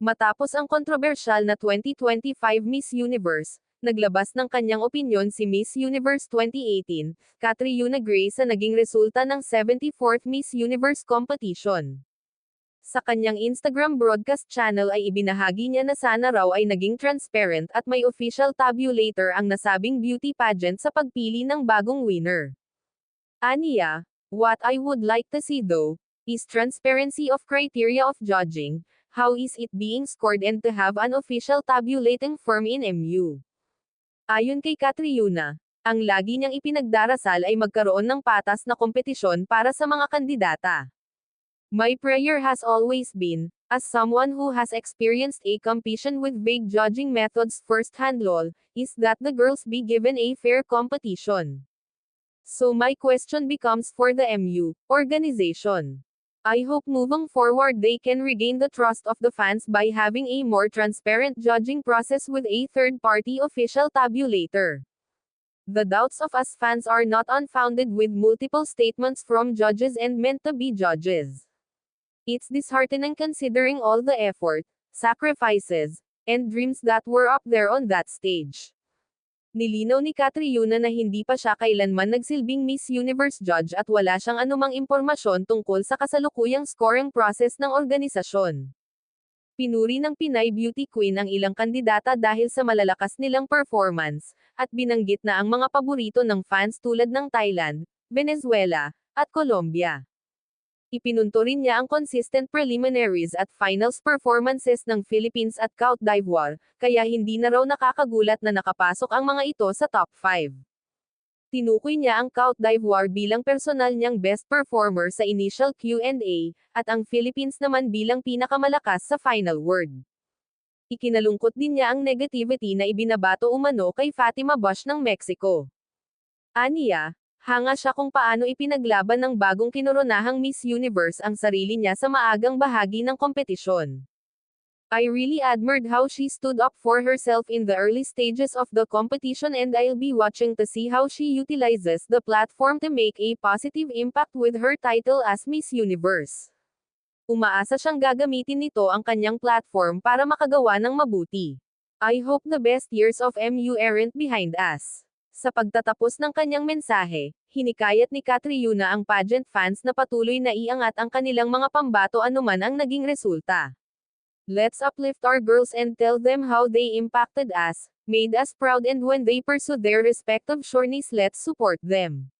Matapos ang kontrobersyal na 2025 Miss Universe, naglabas ng kanyang opinyon si Miss Universe 2018, Catriona Gray sa naging resulta ng 74th Miss Universe competition. Sa kanyang Instagram broadcast channel ay ibinahagi niya na sana raw ay naging transparent at may official tabulator ang nasabing beauty pageant sa pagpili ng bagong winner. Aniya, what I would like to see though, is transparency of criteria of judging, how is it being scored and to have an official tabulating firm in MU. Ayon kay Catriona, ang lagi niyang ipinagdarasal ay magkaroon ng patas na kompetisyon para sa mga kandidata. My prayer has always been, as someone who has experienced a competition with vague judging methods firsthand lol, is that the girls be given a fair competition. So my question becomes for the MU organization. I hope moving forward they can regain the trust of the fans by having a more transparent judging process with a third-party official tabulator. The doubts of us fans are not unfounded with multiple statements from judges and meant to be judges. It's disheartening considering all the effort, sacrifices, and dreams that were up there on that stage. Nilinaw ni Catriona na hindi pa siya kailanman nagsilbing Miss Universe judge at wala siyang anumang impormasyon tungkol sa kasalukuyang scoring process ng organisasyon. Pinuri ng Pinay Beauty Queen ang ilang kandidata dahil sa malalakas nilang performance, at binanggit na ang mga paborito ng fans tulad ng Thailand, Venezuela, at Colombia. Ipinunto rin niya ang consistent preliminaries at finals performances ng Philippines at Cote d'Ivoire, kaya hindi na raw nakakagulat na nakapasok ang mga ito sa top 5. Tinukoy niya ang Cote d'Ivoire bilang personal niyang best performer sa initial Q&A, at ang Philippines naman bilang pinakamalakas sa final word. Ikinalungkot din niya ang negativity na ibinabato umano kay Fatima Bush ng Mexico. Aniya, Hanga siya kung paano ipinaglaban ng bagong kinoronahang Miss Universe ang sarili niya sa maagang bahagi ng kompetisyon. I really admired how she stood up for herself in the early stages of the competition and I'll be watching to see how she utilizes the platform to make a positive impact with her title as Miss Universe. Umaasa siyang gagamitin nito ang kanyang platform para makagawa ng mabuti. I hope the best years of MU aren't behind us. Sa pagtatapos ng kanyang mensahe, hinikayat ni Catriona ang pageant fans na patuloy na iangat ang kanilang mga pambato anuman ang naging resulta. Let's uplift our girls and tell them how they impacted us, made us proud and when they pursue their respective journeys let's support them.